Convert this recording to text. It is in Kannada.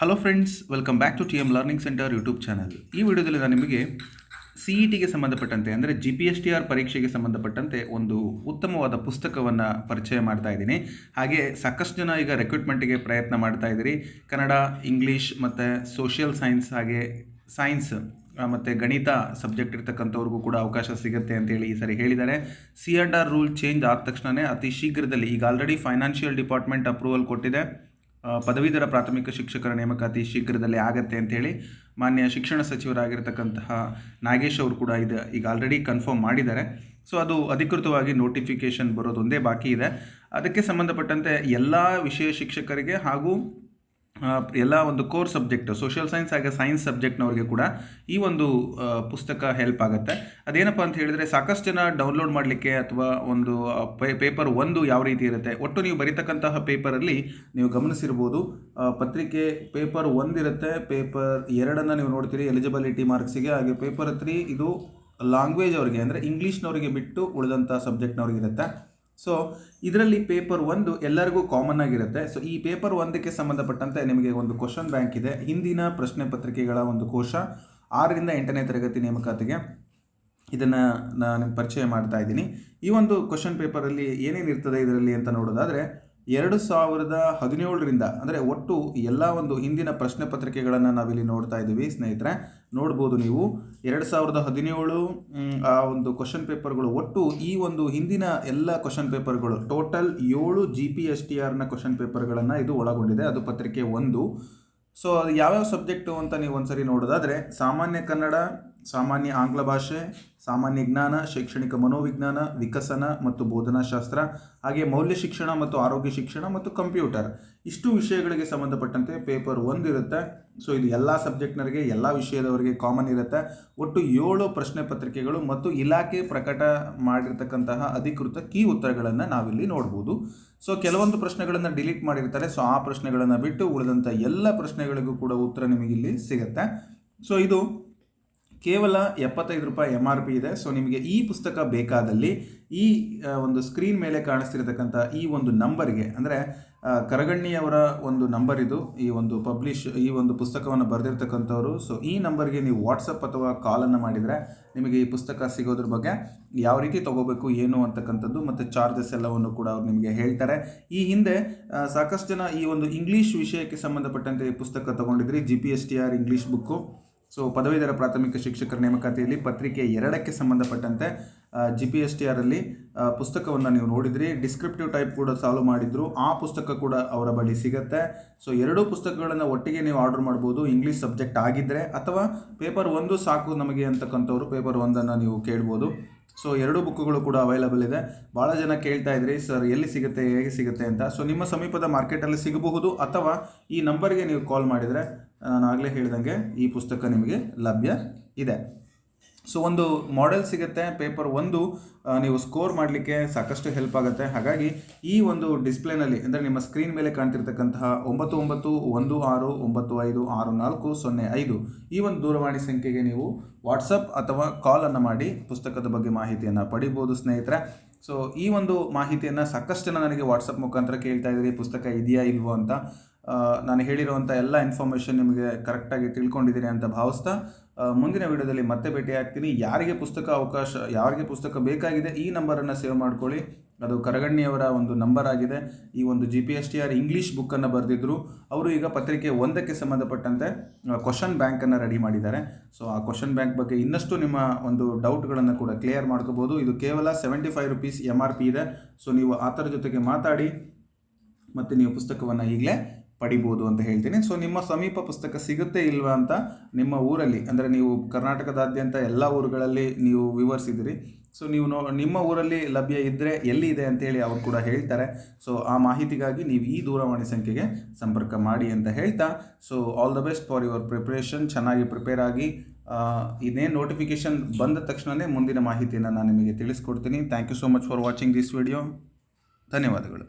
Hello friends welcome back to T M learning center YouTube channel ಈ ವಿಡಿಯೋದಲ್ಲಿ ನಾನು ನಿಮಗೆ ಸಿ ಇ ಟಿಗೆ ಸಂಬಂಧಪಟ್ಟಂತೆ, ಅಂದರೆ G P S T R ಪರೀಕ್ಷೆಗೆ ಸಂಬಂಧಪಟ್ಟಂತೆ ಒಂದು ಉತ್ತಮವಾದ ಪುಸ್ತಕವನ್ನು ಪರಿಚಯ ಮಾಡ್ತಾ ಇದ್ದೀನಿ. ಹಾಗೆ ಸಾಕಷ್ಟು ಜನ ಈಗ ರೆಕ್ರೂಟ್ಮೆಂಟಿಗೆ ಪ್ರಯತ್ನ ಮಾಡ್ತಾ ಇದ್ದೀರಿ. ಕನ್ನಡ ಇಂಗ್ಲೀಷ್ ಮತ್ತು ಸೋಷಿಯಲ್ ಸೈನ್ಸ್ ಹಾಗೆ ಸೈನ್ಸ್ ಮತ್ತು ಗಣಿತ ಸಬ್ಜೆಕ್ಟ್ ಇರ್ತಕ್ಕಂಥವ್ರಿಗೂ ಕೂಡ ಅವಕಾಶ ಸಿಗುತ್ತೆ ಅಂತೇಳಿ ಈ ಸರಿ ಹೇಳಿದ್ದಾರೆ. C and R rule change ಆದ ತಕ್ಷಣವೇ ಅತಿ ಶೀಘ್ರದಲ್ಲಿ ಈಗ ಆಲ್ರೆಡಿ ಫೈನಾನ್ಷಿಯಲ್ ಡಿಪಾರ್ಟ್ಮೆಂಟ್ ಅಪ್ರೂವಲ್ ಕೊಟ್ಟಿದೆ. ಪದವೀಧರ ಪ್ರಾಥಮಿಕ ಶಿಕ್ಷಕರ ನೇಮಕಾತಿ ಶೀಘ್ರದಲ್ಲೇ ಆಗತ್ತೆ ಅಂಥೇಳಿ ಮಾನ್ಯ ಶಿಕ್ಷಣ ಸಚಿವರಾಗಿರ್ತಕ್ಕಂತಹ ನಾಗೇಶ್ ಅವರು ಕೂಡ ಇದು, ಈಗ ಆಲ್ರೆಡಿ ಕನ್ಫರ್ಮ್ ಮಾಡಿದ್ದಾರೆ. ಸೊ ಅದು ಅಧಿಕೃತವಾಗಿ ನೋಟಿಫಿಕೇಷನ್ ಬರೋದೊಂದೇ ಬಾಕಿ ಇದೆ. ಅದಕ್ಕೆ ಸಂಬಂಧಪಟ್ಟಂತೆ ಎಲ್ಲ ವಿಷಯ ಶಿಕ್ಷಕರಿಗೆ ಹಾಗೂ ಎಲ್ಲ ಒಂದು ಕೋರ್ ಸಬ್ಜೆಕ್ಟ್ ಸೋಷಿಯಲ್ ಸೈನ್ಸ್ ಹಾಗೆ ಸೈನ್ಸ್ ಸಬ್ಜೆಕ್ಟ್ನವ್ರಿಗೆ ಕೂಡ ಈ ಒಂದು ಪುಸ್ತಕ ಹೆಲ್ಪ್ ಆಗುತ್ತೆ. ಅದೇನಪ್ಪ ಅಂತ ಹೇಳಿದರೆ ಸಾಕಷ್ಟು ಜನ ಡೌನ್ಲೋಡ್ ಮಾಡಲಿಕ್ಕೆ ಅಥವಾ ಒಂದು ಪೇಪರ್ ಒಂದು ಯಾವ ರೀತಿ ಇರುತ್ತೆ, ಒಟ್ಟು ನೀವು ಬರೀತಕ್ಕಂತಹ ಪೇಪರಲ್ಲಿ ನೀವು ಗಮನಿಸಿರ್ಬೋದು. ಪತ್ರಿಕೆ ಪೇಪರ್ ಒಂದಿರುತ್ತೆ ಪೇಪರ್ ಎರಡನ್ನು ನೀವು ನೋಡ್ತೀರಿ ಎಲಿಜಿಬಿಲಿಟಿ ಮಾರ್ಕ್ಸಿಗೆ ಹಾಗೆ ಪೇಪರ್ ತ್ರೀ ಇದು ಲಾಂಗ್ವೇಜ್ ಅವರಿಗೆ ಅಂದರೆ ಇಂಗ್ಲೀಷ್ನವರಿಗೆ ಬಿಟ್ಟು ಉಳಿದಂಥ ಸಬ್ಜೆಕ್ಟ್ನವ್ರಿಗೆ ಇರುತ್ತೆ. ಸೊ ಇದರಲ್ಲಿ ಪೇಪರ್ ಒಂದು ಎಲ್ಲರಿಗೂ ಕಾಮನ್ ಆಗಿರುತ್ತೆ. ಸೊ ಈ ಪೇಪರ್ ಒಂದಕ್ಕೆ ಸಂಬಂಧಪಟ್ಟಂತೆ ನಿಮಗೆ ಒಂದು ಕ್ವಶನ್ ಬ್ಯಾಂಕ್ ಇದೆ. ಹಿಂದಿನ ಪ್ರಶ್ನೆ ಪತ್ರಿಕೆಗಳ ಒಂದು ಕೋಶ, ಆರರಿಂದ ಎಂಟನೇ ತರಗತಿ ನೇಮಕಾತಿಗೆ. ಇದನ್ನು ನಾನು ಪರಿಚಯ ಮಾಡ್ತಾ ಇದ್ದೀನಿ. ಈ ಒಂದು ಕ್ವಶನ್ ಪೇಪರಲ್ಲಿ ಏನೇನು ಇರ್ತದೆ ಇದರಲ್ಲಿ ಅಂತ ನೋಡೋದಾದರೆ ಎರಡು ಸಾವಿರದ ಹದಿನೇಳರಿಂದ, ಅಂದರೆ ಒಟ್ಟು ಎಲ್ಲ ಒಂದು ಹಿಂದಿನ ಪ್ರಶ್ನೆ ಪತ್ರಿಕೆಗಳನ್ನು ನಾವಿಲ್ಲಿ ನೋಡ್ತಾ ಇದ್ದೀವಿ ಸ್ನೇಹಿತರೆ. ನೋಡ್ಬೋದು ನೀವು. ಎರಡು ಸಾವಿರದ ಹದಿನೇಳು ಆ ಒಂದು ಕ್ವಶನ್ ಪೇಪರ್ಗಳು ಒಟ್ಟು ಈ ಒಂದು ಹಿಂದಿನ ಎಲ್ಲ ಕ್ವಶನ್ ಪೇಪರ್ಗಳು ಟೋಟಲ್ ಏಳು ಜಿ ಪಿ ಎಸ್ ಟಿ ಆರ್ನ ಕ್ವಶನ್ ಪೇಪರ್ಗಳನ್ನು ಇದು ಒಳಗೊಂಡಿದೆ. ಅದು ಪತ್ರಿಕೆ ಒಂದು. ಸೊ ಅದು ಯಾವ್ಯಾವ ಸಬ್ಜೆಕ್ಟು ಅಂತ ನೀವು ಒಂದ್ಸರಿ ನೋಡೋದಾದರೆ, ಸಾಮಾನ್ಯ ಕನ್ನಡ ಸಾಮಾನ್ಯ ಆಂಗ್ಲ ಭಾಷೆ, ಸಾಮಾನ್ಯ ಜ್ಞಾನ, ಶೈಕ್ಷಣಿಕ ಮನೋವಿಜ್ಞಾನ, ವಿಕಸನ ಮತ್ತು ಬೋಧನಾಶಾಸ್ತ್ರ, ಹಾಗೆ ಮೌಲ್ಯ ಶಿಕ್ಷಣ ಮತ್ತು ಆರೋಗ್ಯ ಶಿಕ್ಷಣ ಮತ್ತು ಕಂಪ್ಯೂಟರ್. ಇಷ್ಟು ವಿಷಯಗಳಿಗೆ ಸಂಬಂಧಪಟ್ಟಂತೆ ಪೇಪರ್ ಒಂದಿರುತ್ತೆ ಸೊ, ಇದು ಎಲ್ಲ ಸಬ್ಜೆಕ್ಟ್ನವರಿಗೆ, ಎಲ್ಲ ವಿಷಯದವರಿಗೆ ಕಾಮನ್ ಇರುತ್ತೆ. ಒಟ್ಟು ಏಳು ಪ್ರಶ್ನೆ ಪತ್ರಿಕೆಗಳು ಮತ್ತು ಇಲಾಖೆ ಪ್ರಕಟ ಮಾಡಿರ್ತಕ್ಕಂತಹ ಅಧಿಕೃತ ಕೀ ಉತ್ತರಗಳನ್ನು ನಾವಿಲ್ಲಿ ನೋಡ್ಬೋದು. ಸೊ, ಕೆಲವೊಂದು ಪ್ರಶ್ನೆಗಳನ್ನು ಡಿಲೀಟ್ ಮಾಡಿರ್ತಾರೆ. ಸೊ, ಆ ಪ್ರಶ್ನೆಗಳನ್ನು ಬಿಟ್ಟು ಉಳಿದಂಥ ಎಲ್ಲ ಪ್ರಶ್ನೆಗಳಿಗೂ ಕೂಡ ಉತ್ತರ ನಿಮಗಿಲ್ಲಿ ಸಿಗುತ್ತೆ. ಸೊ, ಇದು ಕೇವಲ ಎಪ್ಪತ್ತೈದು ರೂಪಾಯಿ ಎಂ ಆರ್ ಪಿ ಇದೆ. ಸೊ ನಿಮಗೆ ಈ ಪುಸ್ತಕ ಬೇಕಾದಲ್ಲಿ ಈ ಒಂದು ಸ್ಕ್ರೀನ್ ಮೇಲೆ ಕಾಣಿಸ್ತಿರತಕ್ಕಂಥ ಈ ಒಂದು ನಂಬರ್ಗೆ ಅಂದರೆ ಕರಗಣ್ಣಿಯವರ ಒಂದು ನಂಬರ್ ಇದು, ಈ ಒಂದು ಪಬ್ಲಿಷ್ ಈ ಒಂದು ಪುಸ್ತಕವನ್ನು ಬರೆದಿರ್ತಕ್ಕಂಥವ್ರು. ಸೊ ಈ ನಂಬರ್ಗೆ ನೀವು ವಾಟ್ಸಪ್ ಅಥವಾ ಕಾಲನ್ನು ಮಾಡಿದರೆ ನಿಮಗೆ ಈ ಪುಸ್ತಕ ಸಿಗೋದ್ರ ಬಗ್ಗೆ ಯಾವ ರೀತಿ ತಗೋಬೇಕು, ಏನು ಅಂತಕ್ಕಂಥದ್ದು ಮತ್ತು ಚಾರ್ಜಸ್ ಎಲ್ಲವನ್ನು ಕೂಡ ಅವ್ರು ನಿಮಗೆ ಹೇಳ್ತಾರೆ. ಈ ಹಿಂದೆ ಸಾಕಷ್ಟು ಜನ ಈ ಒಂದು ಇಂಗ್ಲೀಷ್ ವಿಷಯಕ್ಕೆ ಸಂಬಂಧಪಟ್ಟಂತೆ ಈ ಪುಸ್ತಕ ತಗೊಂಡಿದ್ರಿ G P S T R English book so ಪದವೀಧರ ಪ್ರಾಥಮಿಕ ಶಿಕ್ಷಕರ ನೇಮಕಾತಿಯಲ್ಲಿ ಪತ್ರಿಕೆ ಎರಡಕ್ಕೆ ಸಂಬಂಧಪಟ್ಟಂತೆ ಜಿ ಪಿ ಎಸ್ ಟಿ ಆರಲ್ಲಿ ಪುಸ್ತಕವನ್ನು ನೀವು ನೋಡಿದ್ರಿ. ಡಿಸ್ಕ್ರಿಪ್ಟಿವ್ ಟೈಪ್ ಕೂಡ ಸಾಲ್ವ್ ಮಾಡಿದ್ರು. ಆ ಪುಸ್ತಕ ಕೂಡ ಅವರ ಬಳಿ ಸಿಗುತ್ತೆ. ಸೊ ಎರಡೂ ಪುಸ್ತಕಗಳನ್ನು ಒಟ್ಟಿಗೆ ನೀವು ಆರ್ಡರ್ ಮಾಡ್ಬೋದು. ಇಂಗ್ಲೀಷ್ ಸಬ್ಜೆಕ್ಟ್ ಆಗಿದ್ದರೆ ಅಥವಾ ಪೇಪರ್ ಒಂದು ಸಾಕು ನಮಗೆ ಅಂತಕ್ಕಂಥವ್ರು ಪೇಪರ್ ಒಂದನ್ನು ನೀವು ಕೇಳ್ಬೋದು. ಸೊ ಎರಡೂ ಬುಕ್ಗಳು ಕೂಡ ಅವೈಲಬಲ್ ಇದೆ. ಭಾಳ ಜನ ಕೇಳ್ತಾ ಇದ್ರಿ, ಸರ್, ಎಲ್ಲಿ ಸಿಗುತ್ತೆ, ಹೇಗೆ ಸಿಗುತ್ತೆ ಅಂತ. ಸೊ ನಿಮ್ಮ ಸಮೀಪದ ಮಾರ್ಕೆಟಲ್ಲಿ ಸಿಗಬಹುದು ಅಥವಾ ಈ ನಂಬರ್ಗೆ ನೀವು ಕಾಲ್ ಮಾಡಿದರೆ, ನಾನು ಆಗಲೇ ಹೇಳ್ದಂಗೆ ಈ ಪುಸ್ತಕ ನಿಮಗೆ ಲಭ್ಯ ಇದೆ. ಸೊ ಒಂದು ಮಾಡೆಲ್ ಸಿಗುತ್ತೆ ಪೇಪರ್ ಒಂದು ನೀವು ಸ್ಕೋರ್ ಮಾಡಲಿಕ್ಕೆ ಸಾಕಷ್ಟು ಹೆಲ್ಪ್ ಆಗುತ್ತೆ. ಹಾಗಾಗಿ ಈ ಒಂದು ಡಿಸ್ಪ್ಲೇನಲ್ಲಿ ಅಂದರೆ ನಿಮ್ಮ ಸ್ಕ್ರೀನ್ ಮೇಲೆ ಕಾಣ್ತಿರ್ತಕ್ಕಂತಹ ಒಂಬತ್ತು ಒಂಬತ್ತು ಒಂದು ಆರು ಒಂಬತ್ತು ಐದು ಆರು ನಾಲ್ಕು ಸೊನ್ನೆ ಐದು, ಈ ಒಂದು ದೂರವಾಣಿ ಸಂಖ್ಯೆಗೆ ನೀವು ವಾಟ್ಸಪ್ ಅಥವಾ ಕಾಲನ್ನು ಮಾಡಿ ಪುಸ್ತಕದ ಬಗ್ಗೆ ಮಾಹಿತಿಯನ್ನು ಪಡಿಬೋದು ಸ್ನೇಹಿತರೆ. ಸೊ ಈ ಒಂದು ಮಾಹಿತಿಯನ್ನು ಸಾಕಷ್ಟು ಜನ ನನಗೆ ವಾಟ್ಸಪ್ ಮುಖಾಂತರ ಕೇಳ್ತಾ ಇದ್ದೀರಿ ಪುಸ್ತಕ ಇದೆಯಾ ಇಲ್ವೋ ಅಂತ. ನಾನು ಹೇಳಿರುವಂಥ ಎಲ್ಲ ಇನ್ಫಾರ್ಮೇಷನ್ ನಿಮಗೆ ಕರೆಕ್ಟಾಗಿ ತಿಳ್ಕೊಂಡಿದ್ದೀನಿ ಅಂತ ಭಾವಿಸ್ತಾ ಮುಂದಿನ ವಿಡಿಯೋದಲ್ಲಿ ಮತ್ತೆ ಭೇಟಿ ಆಗ್ತೀನಿ ಯಾರಿಗೆ ಪುಸ್ತಕ ಅವಕಾಶ, ಯಾರಿಗೆ ಪುಸ್ತಕ ಬೇಕಾಗಿದೆ ಈ ನಂಬರನ್ನು ಸೇವ್ ಮಾಡ್ಕೊಳ್ಳಿ. ಅದು ಕರಗಣ್ಣಿಯವರ ಒಂದು ನಂಬರ್ ಆಗಿದೆ. ಈ ಒಂದು G P S T R English ಬುಕ್ಕನ್ನು ಬರೆದಿದ್ದರು ಅವರು ಈಗ ಪತ್ರಿಕೆ ಒಂದಕ್ಕೆ ಸಂಬಂಧಪಟ್ಟಂತೆ ಕ್ವಶನ್ ಬ್ಯಾಂಕನ್ನು ರೆಡಿ ಮಾಡಿದ್ದಾರೆ. ಸೊ ಆ ಕ್ವಶನ್ ಬ್ಯಾಂಕ್ ಬಗ್ಗೆ ಇನ್ನಷ್ಟು ನಿಮ್ಮ ಒಂದು ಡೌಟ್ಗಳನ್ನು ಕೂಡ ಕ್ಲಿಯರ್ ಮಾಡ್ಕೋಬೋದು. ಇದು ಕೇವಲ seventy five rupees M R P ಇದೆ. ಸೊ ನೀವು ಆ ಥರ ಜೊತೆಗೆ ಮಾತಾಡಿ ಮತ್ತು ನೀವು ಪುಸ್ತಕವನ್ನು ಈಗಲೇ ಪಡಿಬೋದು ಅಂತ ಹೇಳ್ತೀನಿ. ಸೊ ನಿಮ್ಮ ಸಮೀಪ ಪುಸ್ತಕ ಸಿಗುತ್ತೆ ಇಲ್ವಾ ಅಂತ ನಿಮ್ಮ ಊರಲ್ಲಿ, ಅಂದರೆ ನೀವು ಕರ್ನಾಟಕದಾದ್ಯಂತ ಎಲ್ಲ ಊರುಗಳಲ್ಲಿ ನೀವು ವಿವರಿಸಿದಿರಿ. ಸೊ ನೀವು ನೋ, ನಿಮ್ಮ ಊರಲ್ಲಿ ಲಭ್ಯ ಇದ್ದರೆ ಎಲ್ಲಿ ಇದೆ ಅಂತೇಳಿ ಅವರು ಕೂಡ ಹೇಳ್ತಾರೆ. ಸೊ ಆ ಮಾಹಿತಿಗಾಗಿ ನೀವು ಈ ದೂರವಾಣಿ ಸಂಖ್ಯೆಗೆ ಸಂಪರ್ಕ ಮಾಡಿ ಅಂತ ಹೇಳ್ತಾ so all the best for your preparation ಚೆನ್ನಾಗಿ ಪ್ರಿಪೇರ್ ಆಗಿ ಇದೇ ನೋಟಿಫಿಕೇಶನ್ ಬಂದ ತಕ್ಷಣವೇ ಮುಂದಿನ ಮಾಹಿತಿಯನ್ನು ನಾನು ನಿಮಗೆ ತಿಳಿಸ್ಕೊಡ್ತೀನಿ. Thank you so much for watching this video ಧನ್ಯವಾದಗಳು.